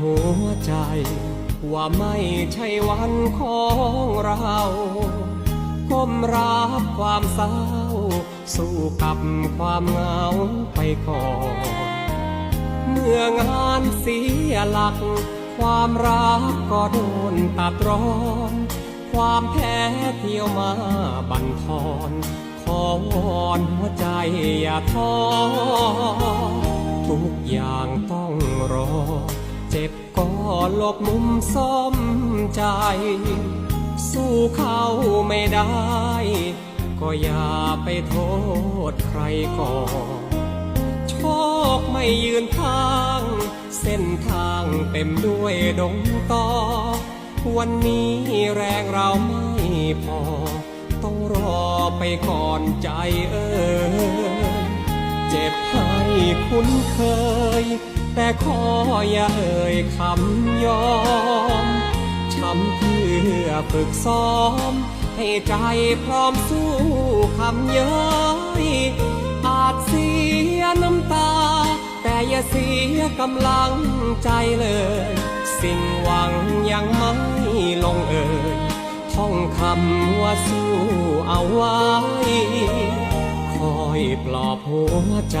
หัวใจ ว่าไม่ใช่วันของเราก้มรับความเศร้า สู้กับความเหงาไปก่อน เมื่องานเสียหลัก ความรักก็โดนตัดร้อน ความแพ้เที่ยวมาบั่นทอนขอวอนหัวใจอย่าท้อทุกอย่างต้องรอ ก็หลบมุมซ่อมใจ สู้เขาไม่ได้ ก็อย่าไปโทษใครก่อนโชคไม่ยืนทาง เส้นทางเต็มด้วยดงตอ วันนี้แรงเราไม่พอ ต้องรอไปก่อนใจเอ่ยเจ็บห้ คุ้นเคย แต่ขออย่าเอ่ยคำยอมช้ำเพื่อฝึกซ้อม ให้ใจพร้อมสู้คำเย้ยอาจเสียน้ำตา แต่อย่าเสียกำลังใจเลย สิ่งหวังยังไม่ลงเอ่ยท่องคำว่าสู้เอาไว้ คอยปลอบหัวใจ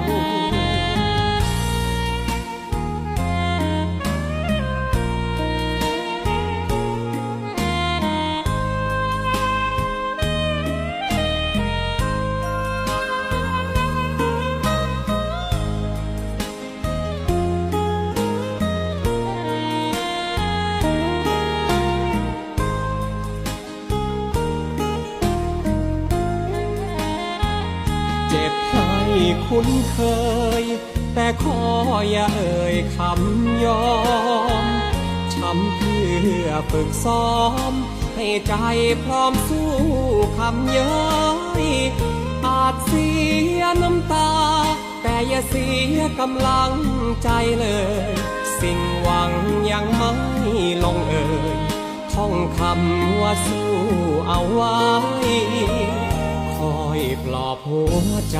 คุ้นเคย แต่ขออย่าเอ่ยคำยอมช้ำเพื่อฝึกซ้อม ให้ใจพร้อมสู้คำเย้ยอาจเสียน้ำตา แต่อย่าเสียกำลังใจเลย สิ่งหวังยังไม่ลงเอ่ยท่องคำว่าสู้เอาไว้ คอยปลอบหัวใจ